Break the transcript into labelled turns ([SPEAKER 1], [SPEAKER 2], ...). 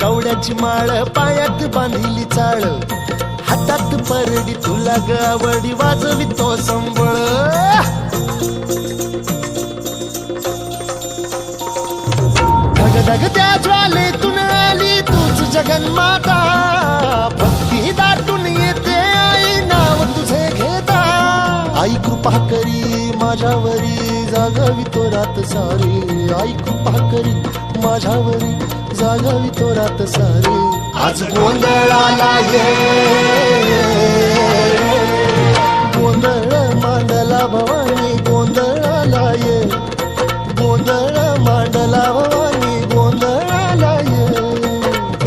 [SPEAKER 1] कवड्याची माळ पायात बांधिली चाळ. हातात परडी तुला गवडी वाजवी तो संबळ. धग त्या ज्वालेतून आली तूच जगन्माता. भक्ती दाटून येते आई नाव तुझे घेता. आई कृपा करी माझ्यावरी जागावी तो रात सारी. आई कृपा करी माझ्यावरी जागवितो रात सारी आज गोंधळाला ये.